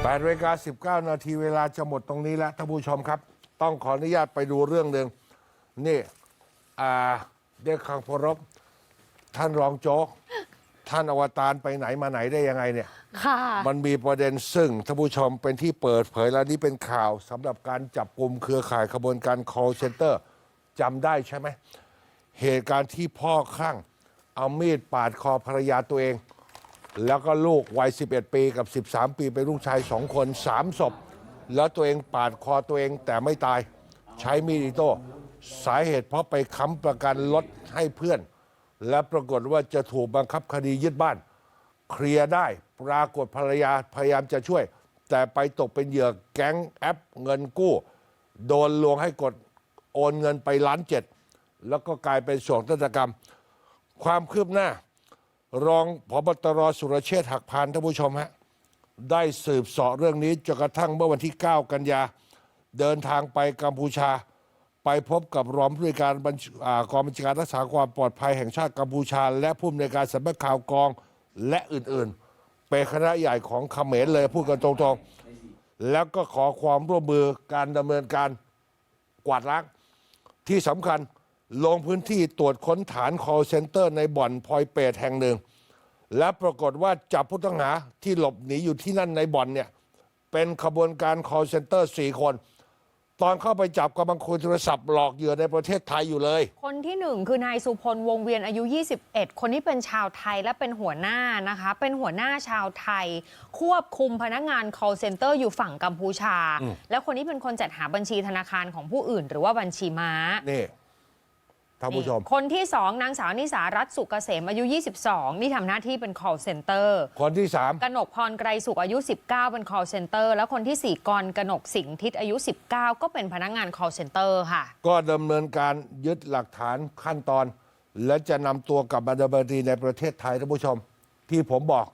8นาฬิกา19 นาทีเวลาจะหมดตรงนี้แล้วท่านผู้ชมครับ ต้องขออนุญาตไปดูเรื่องหนึ่งนี่อ่าเด็กขังพรบท่านรองโจ๊ก ท่านอวตารไปไหนมาไหนได้ยังไงเนี่ย ค่ะ มันมีประเด็นซึ่งท่านผู้ชมเป็นที่เปิดเผยแล้วนี่เป็นข่าวสำหรับการจับกลุ่มเครือข่ายขบวนการ call center จำได้ใช่ไหม เหตุการณ์ที่พ่อข้างเอามีดปาดคอภรรยาตัวเอง แล้วก็ลูกวัย 11 ปีกับ 13 ปีเป็นลูกชายสองคนสามศพ แล้วตัวเองปาดคอตัวเองแต่ไม่ตาย ใช้มีดอิโต้สาเหตุเพราะไปค้ำประกันรถให้เพื่อน และปรากฏว่าจะถูกบังคับคดียึดบ้าน เคลียร์ได้ปรากฏภรรยาพยายามจะช่วย แต่ไปตกเป็นเหยื่อแก๊งแอปเงินกู้ โดนลวงให้กดโอนเงินไปล้านเจ็ดแล้วก็กลายเป็นโศกนาฏกรรม ความคืบหน้า รองพบตรสุรเชษฐ์หักพานท่านผู้ชมฮะได้สืบเสาะเรื่องนี้จนกระทั่งเมื่อวันที่ 9 กันยา เดินทางไปกัมพูชา ไปพบกับรองผู้วยการบัญชากองบัญชาการรักษาความปลอดภัยแห่งชาติกัมพูชา และผู้อำนวยการสำนักข่าวกองและอื่นๆ เป็นคณะใหญ่ของเขมรเลยพูดกันตรงๆ แล้วก็ขอความร่วมมือการดำเนินการกวาดล้างที่สำคัญ ลงพื้นที่ตรวจค้นฐาน call center ในบ่อนพลอยเปรตแห่งหนึ่ง และปรากฏว่าจับผู้ต้องหาที่หลบหนีอยู่ที่นั่นในบ่อนเนี่ย เป็นขบวนการ call center สี่คน ตอนเข้าไปจับกำลังคุยโทรศัพท์หลอกเหยื่อในประเทศไทยอยู่เลย คนที่หนึ่งคือนายสุพลวงเวียนอายุ 21 คนที่เป็นชาวไทยและเป็นหัวหน้านะคะ เป็นหัวหน้าชาวไทย ควบคุมพนักงาน call center อยู่ฝั่งกัมพูชา แล้วคนนี้เป็นคนจัดหาบัญชีธนาคารของผู้อื่น หรือว่าบัญชีม้า นี่ ท่านผู้ชม คนที่สองนางสาวนิสารัตน์สุกเกษมอายุ 22 นี่ทำหน้าที่เป็น call center คนที่สามกนกพรไกรสุขอายุ 19 เป็น call center แล้วคนที่4กรกนกสิงห์ทิศอายุ 19 ก็เป็นพนักงาน call center ค่ะ ก็ดำเนินการยึดหลักฐานขั้นตอน และจะนำตัวกลับมาดำเนินคดีในประเทศไทยท่านผู้ชม ที่ผมบอก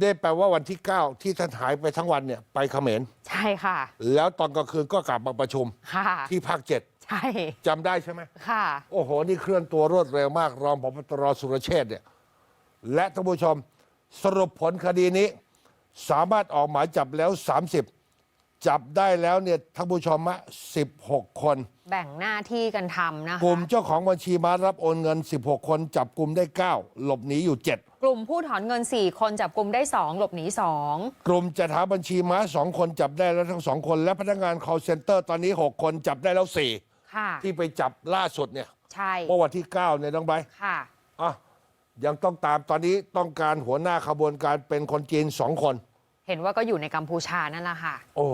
ได้แปลว่าวันที่ 9 ที่ท่านหายไปทั้งวันเนี่ยไปเขมรใช่ค่ะ แล้วตอนกลางคืนก็กลับมาประชุมค่ะ ที่ภาคเจ็ด ใช่จำได้ใช่ไหมค่ะ โอ้โห นี่เคลื่อนตัวรวดเร็วมาก รองพบตรสุรเชษฐ์เนี่ย และท่านผู้ชมสรุปผลคดีนี้ สามารถออกหมายจับแล้ว 30 จับได้แล้วเนี่ยท่านผู้ชมอะ16 คน แบ่งหน้าที่กันทำนะคะกลุ่มเจ้าของบัญชีม้ารับโอนเงิน 16 คน จับกลุ่มได้ 9 หลบหนีอยู่ 7 กลุ่มผู้ถอนเงิน 4 คนจับกลุ่มได้ 2 หลบหนีกลุ่มจัดหาบัญชีม้า 2 คนจับได้แล้วทั้งสองคน และพนักงาน call center ตอนนี้ 6 คนจับได้แล้ว2 ค่ะ4ที่ไปจับล่าสุดเนี่ยใช่เมื่อวันที่ 9 เนี่ยน้องใบร์ทค่ะอะยังต้องตามตอนนี้ต้องการหัวหน้าขบวนการเป็นคนจีนสองคน เห็นว่าก็อยู่ในกัมพูชานั่นแหละค่ะ โอ้